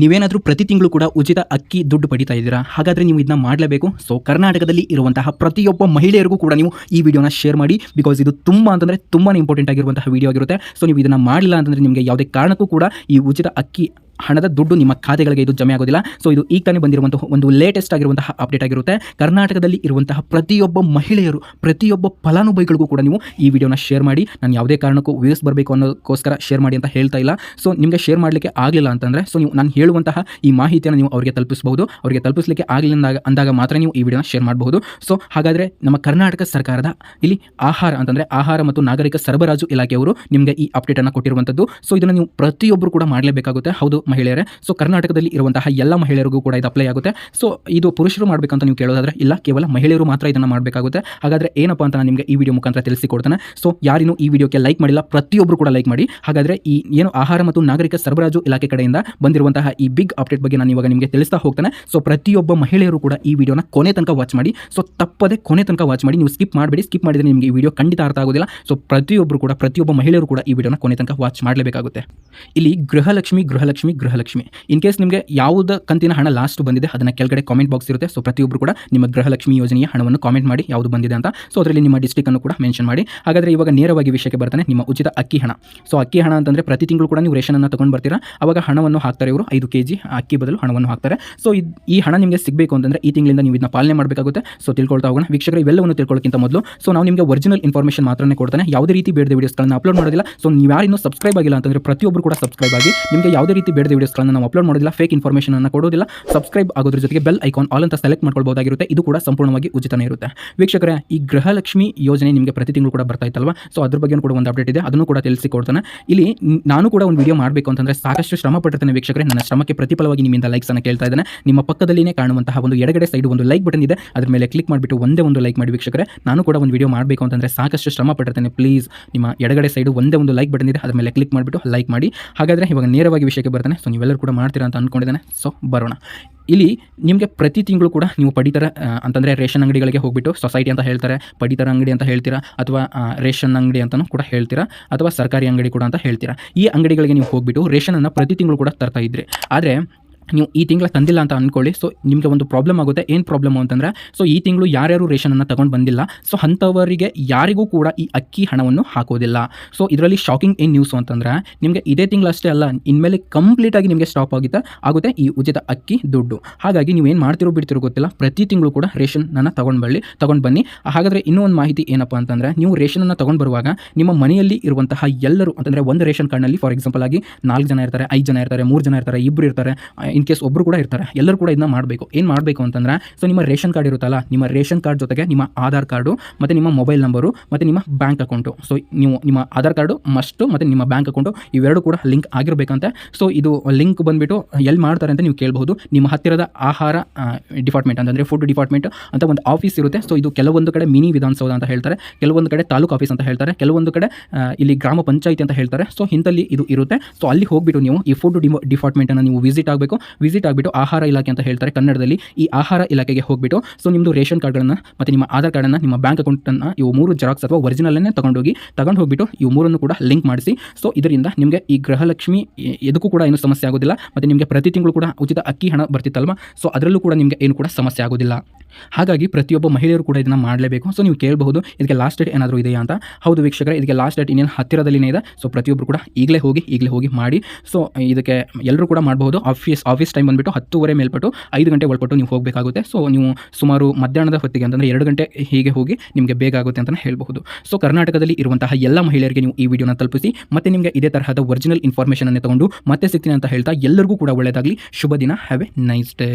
ನೀವೇನಾದರೂ ಪ್ರತಿ ತಿಂಗಳು ಕೂಡ ಉಚಿತ ಅಕ್ಕಿ ದುಡ್ಡು ಪಡಿತಾ ಇದ್ದೀರಾ? ಹಾಗಾದರೆ ನೀವು ಇದನ್ನ ಮಾಡಲೇಬೇಕು. ಸೊ ಕರ್ನಾಟಕದಲ್ಲಿ ಇರುವಂತಹ ಪ್ರತಿಯೊಬ್ಬ ಮಹಿಳೆಯರಿಗೂ ಕೂಡ ನೀವು ಈ ವಿಡಿಯೋನ ಶೇರ್ ಮಾಡಿ ಬಿಕಾಸ್ ಇದು ತುಂಬ ಅಂತಂದರೆ ತುಂಬಾ ಇಂಪಾರ್ಟೆಂಟ್ ಆಗಿರುವಂತಹ ವಿಡಿಯೋ ಆಗಿರುತ್ತೆ. ಸೊ ನೀವು ಇದನ್ನು ಮಾಡಿಲ್ಲ ಅಂತಂದರೆ ನಿಮಗೆ ಯಾವುದೇ ಕಾರಣಕ್ಕೂ ಕೂಡ ಈ ಉಚಿತ ಅಕ್ಕಿ ಹಣದ ದುಡ್ಡು ನಿಮ್ಮ ಖಾತೆಗಳಿಗೆ ಇದು ಜಮೆ ಆಗೋದಿಲ್ಲ. ಸೊ ಇದು ಈಗ ತಾನೇ ಬಂದಿರುವಂತಹ ಒಂದು ಲೇಟೆಸ್ಟ್ ಆಗಿರುವಂತಹ ಅಪ್ಡೇಟ್ ಆಗಿರುತ್ತೆ. ಕರ್ನಾಟಕದಲ್ಲಿ ಇರುವಂತಹ ಪ್ರತಿಯೊಬ್ಬ ಮಹಿಳೆಯರು, ಪ್ರತಿಯೊಬ್ಬ ಫಲಾನುಭವಿಗಳಿಗೂ ಕೂಡ ನೀವು ಈ ವಿಡಿಯೋನ ಶೇರ್ ಮಾಡಿ. ನಾನು ಯಾವುದೇ ಕಾರಣಕ್ಕೂ ವ್ಯೂಸ್ ಬರಬೇಕು ಅನ್ನೋದಕ್ಕೋಸ್ಕರ ಶೇರ್ ಮಾಡಿ ಅಂತ ಹೇಳ್ತಾ ಇಲ್ಲ. ಸೊ ನಿಮಗೆ ಶೇರ್ ಮಾಡಲಿಕ್ಕೆ ಆಗಲಿಲ್ಲ ಅಂತಂದರೆ ಸೊ ನೀವು ನಾನು ಹೇಳುವಂತಹ ಈ ಮಾಹಿತಿಯನ್ನು ನೀವು ಅವರಿಗೆ ತಲುಪಿಸಬಹುದು. ಅವರಿಗೆ ತಲುಪಿಸಲಿಕ್ಕೆ ಆಗಲಿಲ್ಲ ಅಂದಾಗ ಅಂದಾಗ ಮಾತ್ರ ನೀವು ಈ ವಿಡಿಯೋನ ಶೇರ್ ಮಾಡಬಹುದು. ಸೊ ಹಾಗಾದರೆ ನಮ್ಮ ಕರ್ನಾಟಕ ಸರ್ಕಾರದ ಇಲ್ಲಿ ಆಹಾರ ಅಂತಂದರೆ ಆಹಾರ ಮತ್ತು ನಾಗರಿಕ ಸರಬರಾಜು ಇಲಾಖೆಯವರು ನಿಮಗೆ ಈ ಅಪ್ಡೇಟನ್ನು ಕೊಟ್ಟಿರುವಂಥದ್ದು ಸೊ ಇದನ್ನು ನೀವು ಪ್ರತಿಯೊಬ್ಬರು ಕೂಡ ಮಾಡಲೇಬೇಕಾಗುತ್ತೆ. ಹೌದು ಮಹಿಳೆಯರೇ. ಸೊ ಕರ್ನಾಟಕದಲ್ಲಿ ಇರುವಂತಹ ಎಲ್ಲ ಮಹಿಳೆಯರಿಗೂ ಕೂಡ ಇದು ಅಪ್ಲೈ ಆಗುತ್ತೆ. ಸೊ ಇದು ಪುರುಷರು ಮಾಡಬೇಕಂತ ನೀವು ಕೇಳೋದಾದ್ರೆ, ಇಲ್ಲ, ಕೇವಲ ಮಹಿಳೆಯರು ಮಾತ್ರ ಇದನ್ನು ಮಾಡಬೇಕಾಗುತ್ತೆ. ಹಾಗಾದರೆ ಏನಪ್ಪ ಅಂತ ನಾನು ನಿಮಗೆ ಈ ವಿಡಿಯೋ ಮುಖಾಂತರ ತಿಳಿಸಿಕೊಡ್ತೇನೆ. ಸೊ ಯಾರಿನೂ ಈ ವಿಡಿಯೋಕ್ಕೆ ಲೈಕ್ ಮಾಡಿಲ್ಲ ಪ್ರತಿಯೊಬ್ಬರು ಕೂಡ ಲೈಕ್ ಮಾಡಿ. ಹಾಗಾದರೆ ಈ ಏನು ಆಹಾರ ಮತ್ತು ನಾಗರಿಕ ಸರಬರಾಜು ಇಲಾಖೆ ಕಡೆಯಿಂದ ಬಂದಿರುವಂತಹ ಈ ಬಿಗ್ ಅಪ್ಡೇಟ್ ಬಗ್ಗೆ ನಾನು ಇವಾಗ ನಿಮಗೆ ತಿಳಿಸ್ತಾ ಹೋಗ್ತೇನೆ. ಸೊ ಪ್ರತಿಯೊಬ್ಬ ಮಹಿಳೆಯರು ಕೂಡ ಈ ವಿಡಿಯೋನ ಕೊನೆ ತನಕ ವಾಚ್ ಮಾಡಿ. ಸೊ ತಪ್ಪದೆ ಕೊನೆ ತನಕ ವಾಚ್ ಮಾಡಿ. ನೀವು ಸ್ಕಿಪ್ ಮಾಡಬೇಡಿ ಸ್ಕಿಪ್ ಮಾಡಿದರೆ ನಿಮಗೆ ಈ ವಿಡಿಯೋ ಖಂಡಿತ ಅರ್ಥ ಆಗೋದಿಲ್ಲ. ಸೊ ಪ್ರತಿಯೊಬ್ಬರು ಕೂಡ, ಪ್ರತಿಯೊಬ್ಬ ಮಹಿಳೆಯರು ಕೂಡ ಈ ವಿಡಿಯೋನ ಕೊನೆ ತನಕ ವಾಚ್ ಮಾಡಲೇಬೇಕಾಗುತ್ತೆ. ಇಲ್ಲಿ ಗೃಹಲಕ್ಷ್ಮಿ ಗೃಹಲಕ್ಷ್ಮಿ ಗೃಹಲಕ್ಷ್ಮಿ. ಇನ್ ಕೇಸ್ ನಿಮಗೆ ಯಾವುದ ಕಂತಿನ ಹಣ ಲಾಸ್ಟ್ ಬಂದಿದೆ, ಅದನ್ನು ಕೆಳಗಡೆ ಕಾಮೆಂಟ್ ಬಾಕ್ಸ್ ಇರುತ್ತೆ. ಸೊ ಪ್ರತಿಯೊಬ್ಬರು ಕೂಡ ನಿಮ್ಮ ಗೃಹಲಕ್ಷ್ಮಿ ಯೋಜನೆಯ ಹಣವನ್ನು ಕಾಮೆಂಟ್ ಮಾಡಿ ಯಾವುದು ಬಂದಿದೆ ಅಂತ. ಸೊ ಅದರಲ್ಲಿ ನಿಮ್ಮ ಡಿಸ್ಟಿಕ್ ಅನ್ನು ಕೂಡ ಮೆನ್ಷನ್ ಮಾಡಿ. ಹಾಗಾದರೆ ಇವಾಗ ನೇರವಾಗಿ ವಿಷಯಕ್ಕೆ ಬರ್ತಾನೆ, ನಿಮ್ಮ ಉಚಿತ ಅಕ್ಕಿ ಹಣ. ಸೊ ಅಕ್ಕಿ ಹಣ ಅಂತಂದರೆ ಪ್ರತಿ ತಿಂಗಳು ಕೂಡ ನೀವು ರೇಷನನ್ನು ತಗೊಂಡು ಬರ್ತೀರಾ? ಅವಾಗ ಹಣವನ್ನು ಹಾಕ್ತಾರೆ ಇವರು, ಐದು ಕೆ ಜಿ ಅಕ್ಕಿ ಬದಲು ಹಣವನ್ನು ಹಾಕ್ತಾರೆ. ಸೊ ಈ ಹಣ ನಿಮಗೆ ಸಿಗಬೇಕು ಅಂತಂದರೆ ಈ ತಿಂಗಳಿಂದ ನೀವು ಇದನ್ನ ಪಾಲನೆ ಮಾಡಬೇಕಾಗುತ್ತೆ. ಸೊ ತಿಳ್ಕೊಳ್ತಾ ಹೋಗೋಣ. ವೀಕ್ಷಕರು ಇವೆಲ್ಲವನ್ನು ತಿಳ್ಕೊಳ್ಳೋಕ್ಕಿಂತ ಮೊದಲು. ಸೊ ನಾವು ನಿಮಗೆ ಒರಿಜಿನಲ್ ಇನ್ಫಾರ್ಮೇಷನ್ ಮಾತ್ರನೇ ಕೊಡ್ತಾನೆ. ಯಾವುದೇ ರೀತಿ ಬೇಡದ ವೀಡಿಯೋಸ್ಗಳನ್ನು ಅಪ್ಲೋಡ್ ಮಾಡೋದಿಲ್ಲ. ಸೊ ನೀವು ಯಾರಿನ್ನೂ ಸಬ್ಸ್ಕ್ರೈಬ್ ಆಗಿಲ್ಲ ಅಂತಂದರೆ ಪ್ರತಿಯೊಬ್ಬರು ಕೂಡ ಸಬ್ಸ್ಕ್ರೈಬ್ ಆಗಿ ನಿಮಗೆ ಯಾವುದೇ ರೀತಿ ಬೇಡದ ವೀಡಿಯೋಸ್ಗಳನ್ನು ನಾವು ಅಪ್ಲೋಡ್ ಮಾಡೋದಿಲ್ಲ ಫೇಕ್ ಇನ್ಫಾರ್ಮೇಷನ್ ಅನ್ನು ಕೊಡೋದಿಲ್ಲ ಸಬ್ಸ್ಕ್ರೈಬ್ ಆಗೋದ್ರ ಜೊತೆಗೆ ಬೆಲ್ ಐಕಾನ್ ಆಲ್ ಅಂತ ಸೆಲೆಕ್ಟ್ ಮಾಡ್ಕೊಳ್ಬಹುದಾಗಿರುತ್ತೆ ಇದು ಕೂಡ ಸಂಪೂರ್ಣವಾಗಿ ಉಚಿತನೇ ಇರುತ್ತೆ. ವೀಕ್ಷಕರೇ, ಈ ಗೃಹಲಕ್ಷ್ಮಿ ಯೋಜನೆ ನಿಮಗೆ ಪ್ರತಿ ತಿಂಗಳು ಕೂಡ ಬರ್ತಾ ಇತ್ತಲ್ವಾ? ಸೊ ಅದ್ರ ಬಗ್ಗೆ ಕೂಡ ಒಂದು ಅಪ್ಡೇಟ್ ಇದೆ. ಅದನ್ನು ಕೂಡ ತಿಳಿಸಿಕೊಡ್ತಾನೆ. ಇಲ್ಲಿ ನಾನು ಕೂಡ ಒಂದು ವಿಡಿಯೋ ಮಾಡಬೇಕು ಅಂತಂದ್ರೆ ಸಾಕಷ್ಟು ಶ್ರಮ ಪಟ್ಟಿರ್ತೇನೆ ವೀಕ್ಷಕರೇ. ನನ್ನ ಶ್ರಮಕ್ಕೆ ಪ್ರತಿಫಲವಾಗಿ ನಿಮ್ಮಿಂದ ಲೈಕ್ಸ್ ಅನ್ನು ಕೇಳ್ತಾ ಇದ್ದೇನೆ. ನಿಮ್ಮ ಪಕ್ಕದಲ್ಲಿನೇ ಕಾಣುವಂತಹ ಒಂದು ಎಡಗಡೆ ಸೈಡ್ ಒಂದು ಲೈಕ್ ಬಟನ್ ಇದೆ. ಅದ್ರ ಮೇಲೆ ಕ್ಲಿಕ್ ಮಾಡಿಬಿಟ್ಟು ಒಂದೇ ಒಂದು ಲೈಕ್ ಮಾಡಿ ವೀಕ್ಷಕರೇ. ನಾನು ಕೂಡ ಒಂದು ವಿಡಿಯೋ ಮಾಡಬೇಕು ಅಂತಂದ್ರೆ ಸಾಕಷ್ಟು ಶ್ರಮ ಪಟ್ಟಿರ್ತೇನೆ. ಪ್ಲೀಸ್ ನಿಮ್ಮ ಎಡಗಡೆ ಸೈಡ್ ಒಂದೇ ಒಂದು ಲೈಕ್ ಬಟನ್ ಇದೆ. ಅದ್ರ ಮೇಲೆ ಕ್ಲಿಕ್ ಮಾಡಿಬಿಟ್ಟು ಲೈಕ್ ಮಾಡಿ. ಹಾಗಾದರೆ ಇವಾಗ ನೇರವಾಗಿ ವಿಷಯಕ್ಕೆ ಬರ್ತಾನೆ. ಸೊ ನೀವೆಲ್ಲರೂ ಕೂಡ ಮಾಡ್ತೀರಾ ಅಂತ ಅಂದ್ಕೊಂಡಿದ್ದಾನೆ ಸೊ ಬರೋಣ. ಇಲ್ಲಿ ನಿಮಗೆ ಪ್ರತಿ ತಿಂಗಳು ಕೂಡ ನೀವು ಪಡಿತರ ಅಂತಂದರೆ ರೇಷನ್ ಅಂಗಡಿಗಳಿಗೆ ಹೋಗ್ಬಿಟ್ಟು ಸೊಸೈಟಿ ಅಂತ ಹೇಳ್ತಾರೆ, ಪಡಿತರ ಅಂಗಡಿ ಅಂತ ಹೇಳ್ತೀರಾ, ಅಥವಾ ರೇಷನ್ ಅಂಗಡಿ ಅಂತಲೂ ಕೂಡ ಹೇಳ್ತೀರಾ, ಅಥವಾ ಸರ್ಕಾರಿ ಅಂಗಡಿ ಕೂಡ ಅಂತ ಹೇಳ್ತೀರಾ, ಈ ಅಂಗಡಿಗಳಿಗೆ ನೀವು ಹೋಗ್ಬಿಟ್ಟು ರೇಷನನ್ನು ಪ್ರತಿ ತಿಂಗಳು ಕೂಡ ತರ್ತಾ ಇದ್ರಿ. ಆದರೆ ನೀವು ಈ ತಿಂಗಳ ತಂದಿಲ್ಲ ಅಂತ ಅಂದ್ಕೊಳ್ಳಿ ಸೊ ನಿಮಗೆ ಒಂದು ಪ್ರಾಬ್ಲಮ್ ಆಗುತ್ತೆ. ಏನು ಪ್ರಾಬ್ಲಮ್ ಅಂತಂದರೆ ಸೊ ಈ ತಿಂಗಳು ಯಾರ್ಯಾರು ರೇಷನನ್ನು ತಗೊಂಡು ಬಂದಿಲ್ಲ. ಸೊ ಅಂಥವರಿಗೆ ಯಾರಿಗೂ ಕೂಡ ಈ ಅಕ್ಕಿ ಹಣವನ್ನು ಹಾಕೋದಿಲ್ಲ. ಸೊ ಇದರಲ್ಲಿ ಶಾಕಿಂಗ್ ಏನು ನ್ಯೂಸು ಅಂತಂದರೆ, ನಿಮಗೆ ಇದೇ ತಿಂಗಳು ಅಷ್ಟೇ ಅಲ್ಲ, ಇನ್ಮೇಲೆ ಕಂಪ್ಲೀಟಾಗಿ ನಿಮಗೆ ಸ್ಟಾಪ್ ಆಗುತ್ತೆ. ಆಗುತ್ತೆ ಈ ಉಚಿತ ಅಕ್ಕಿ ದುಡ್ಡು. ಹಾಗಾಗಿ ನೀವು ಏನು ಮಾಡ್ತಿರೋ ಬಿಡ್ತಿರೋ ಗೊತ್ತಿಲ್ಲ. ಪ್ರತಿ ತಿಂಗಳು ಕೂಡ ರೇಷನನ್ನು ತಗೊಂಡು ಬಳ್ಳಿ, ತಗೊಂಡು ಬನ್ನಿ. ಹಾಗಾದರೆ ಇನ್ನೂ ಒಂದು ಮಾಹಿತಿ ಏನಪ್ಪ ಅಂತಂದರೆ, ನೀವು ರೇಷನನ್ನು ತಗೊಂಡು ಬರುವಾಗ ನಿಮ್ಮ ಮನೆಯಲ್ಲಿ ಇರುವಂತಹ ಎಲ್ಲರೂ, ಅಂತಂದರೆ ಒಂದು ರೇಷನ್ ಕಾರ್ಡ್ನಲ್ಲಿ ಫಾರ್ ಎಕ್ಸಾಂಪಲ್ ಆಗಿ ನಾಲ್ಕು ಜನ ಇರ್ತಾರೆ, ಐದು ಜನ ಇರ್ತಾರೆ, ಮೂರು ಜನ ಇರ್ತಾರೆ ಇಬ್ಬರು ಇರ್ತಾರೆ ಇನ್ ಕೇಸ್ ಒಬ್ಬರು ಕೂಡ ಇರ್ತಾರೆ, ಎಲ್ಲರೂ ಕೂಡ ಇದನ್ನ ಮಾಡಬೇಕು. ಏನು ಮಾಡಬೇಕು ಅಂತಂದ್ರೆ ಸೊ ನಿಮ್ಮ ರೇಷನ್ ಕಾರ್ಡ್ ಇರುತ್ತಲ್ಲ, ನಿಮ್ಮ ರೇಷನ್ ಕಾರ್ಡ್ ಜೊತೆಗೆ ನಿಮ್ಮ ಆಧಾರ್ ಕಾರ್ಡು, ಮತ್ತು ನಿಮ್ಮ ಮೊಬೈಲ್ ನಂಬರು, ಮತ್ತು ನಿಮ್ಮ ಬ್ಯಾಂಕ್ ಅಕೌಂಟು. ಸೊ ನೀವು ನಿಮ್ಮ ಆಧಾರ್ ಕಾರ್ಡು, ಮಸ್ಟು, ಮತ್ತು ನಿಮ್ಮ ಬ್ಯಾಂಕ್ ಅಕೌಂಟು, ಇವೆರಡು ಕೂಡ ಲಿಂಕ್ ಆಗಿರಬೇಕಂತೆ. ಸೊ ಇದು ಲಿಂಕ್ ಬಂದುಬಿಟ್ಟು ಎಲ್ಲಿ ಮಾಡ್ತಾರೆ ಅಂತ ನೀವು ಕೇಳಬಹುದು. ನಿಮ್ಮ ಹತ್ತಿರದ ಆಹಾರ ಡಿಪಾರ್ಟ್ಮೆಂಟ್, ಅಂತಂದರೆ ಫುಡ್ ಡಿಪಾರ್ಟ್ಮೆಂಟ್ ಅಂತ ಒಂದು ಆಫೀಸ್ ಇರುತ್ತೆ. ಸೊ ಇದು ಕೆಲವೊಂದು ಕಡೆ ಮಿನಿ ವಿಧಾನಸೌಧ ಅಂತ ಹೇಳ್ತಾರೆ, ಕೆಲವೊಂದು ಕಡೆ ತಾಲೂಕು ಆಫೀಸ್ ಅಂತ ಹೇಳ್ತಾರೆ, ಕೆಲವೊಂದು ಕಡೆ ಇಲ್ಲಿ ಗ್ರಾಮ ಪಂಚಾಯಿತಿ ಅಂತ ಹೇಳ್ತಾರೆ. ಸೊ ಇಂಥಲ್ಲಿ ಇದು ಇರುತ್ತೆ. ಸೊ ಅಲ್ಲಿ ಹೋಗ್ಬಿಟ್ಟು ನೀವು ಈ ಫುಡ್ ಡಿಪಾರ್ಟ್ಮೆಂಟನ್ನು ನೀವು ವಿಸಿಟ್ ಆಗಬೇಕು. ವಿಸಿಟ್ ಆಗಿಬಿಟ್ಟು ಆಹಾರ ಇಲಾಖೆ ಅಂತ ಹೇಳ್ತಾರೆ ಕನ್ನಡದಲ್ಲಿ. ಈ ಆಹಾರ ಇಲಾಖೆಗೆ ಹೋಗಿಬಿಟ್ಟು ಸೊ ನಿಮ್ಮದು ರೇಷನ್ ಕಾರ್ಡ್ಗಳನ್ನು ಮತ್ತು ನಿಮ್ಮ ಆಧಾರ್ ಕಾರ್ಡನ್ನು, ನಿಮ್ಮ ಬ್ಯಾಂಕ್ ಅಕೌಂಟನ್ನು ಇವು ಮೂರು ಜೆರಾಕ್ಸ್ ಅಥವಾ ಒರಿಜಿನಲ್ಲೇ ತಗೊಂಡೋಗಿ ತಗೊಂಡು ಹೋಗ್ಬಿಟ್ಟು ಇವು ಮೂರನ್ನು ಕೂಡ ಲಿಂಕ್ ಮಾಡಿಸಿ. ಸೊ ಇದರಿಂದ ನಿಮಗೆ ಈ ಗೃಹಲಕ್ಷ್ಮಿ ಎದಕ್ಕೂ ಕೂಡ ಏನು ಸಮಸ್ಯೆ ಆಗೋದಿಲ್ಲ. ಮತ್ತು ನಿಮಗೆ ಪ್ರತಿ ತಿಂಗಳು ಕೂಡ ಉಚಿತ ಅಕ್ಕಿ ಹಣ ಬರ್ತಿತ್ತಲ್ವ? ಸೊ ಅದರಲ್ಲೂ ಕೂಡ ನಿಮಗೆ ಏನು ಕೂಡ ಸಮಸ್ಯೆ ಆಗೋದಿಲ್ಲ. ಹಾಗಾಗಿ ಪ್ರತಿಯೊಬ್ಬ ಮಹಿಳೆಯರು ಕೂಡ ಇದನ್ನು ಮಾಡಲೇಬೇಕು. ಸೊ ನೀವು ಕೇಳಬಹುದು, ಇದಕ್ಕೆ ಲಾಸ್ಟ್ ಡೇಟ್ ಏನಾದರೂ ಇದೆಯಾ ಅಂತ. ಹೌದು ವೀಕ್ಷಕರೇ, ಇದಕ್ಕೆ ಲಾಸ್ಟ್ ಡೇಟ್ ಇನ್ನೇನು ಹತ್ತಿರದಲ್ಲಿನೇ ಇದೆ. ಸೊ ಪ್ರತಿಯೊಬ್ಬರು ಕೂಡ ಈಗಲೇ ಹೋಗಿ ಈಗಲೇ ಹೋಗಿ ಮಾಡಿ. ಸೊ ಇದಕ್ಕೆ ಎಲ್ಲರೂ ಕೂಡ ಮಾಡಬಹುದು. ಆಫೀಸ್ ಆಫೀಸ್ ಟೈಮ್ ಬಂದುಬಿಟ್ಟು ಹತ್ತುವರೆ ಮೇಲ್ಪಟ್ಟು ಐದು ಗಂಟೆ ಒಳಪಟ್ಟು ನೀವು ಹೋಗಬೇಕಾಗುತ್ತೆ. ಸೊ ನೀವು ಸುಮಾರು ಮಧ್ಯಾಹ್ನದ ಹೊತ್ತಿಗೆ ಅಂತಂದರೆ ಎರಡು ಗಂಟೆ ಹೀಗೆ ಹೋಗಿ ನಿಮಗೆ ಬೇಗ ಆಗುತ್ತೆ ಅಂತಲೇ ಹೇಳಬಹುದು. ಸೊ ಕರ್ನಾಟಕದಲ್ಲಿ ಇರುವಂತಹ ಎಲ್ಲ ಮಹಿಳೆಯರಿಗೆ ನೀವು ಈ ವಿಡಿಯೋನ ತಲುಪಿಸಿ, ಮತ್ತೆ ನಿಮಗೆ ಇದೇ ತರಹದ ಒರಿಜಿನಲ್ ಇನ್ಫಾರ್ಮೇಷನ್ ಅನ್ನು ತಗೊಂಡು ಮತ್ತೆ ಸಿಗ್ತೀನಿ ಅಂತ ಹೇಳ್ತಾ ಎಲ್ಲರಿಗೂ ಕೂಡ ಒಳ್ಳೆಯದಾಗಲಿ ಶುಭ ದಿನ. Have A nice day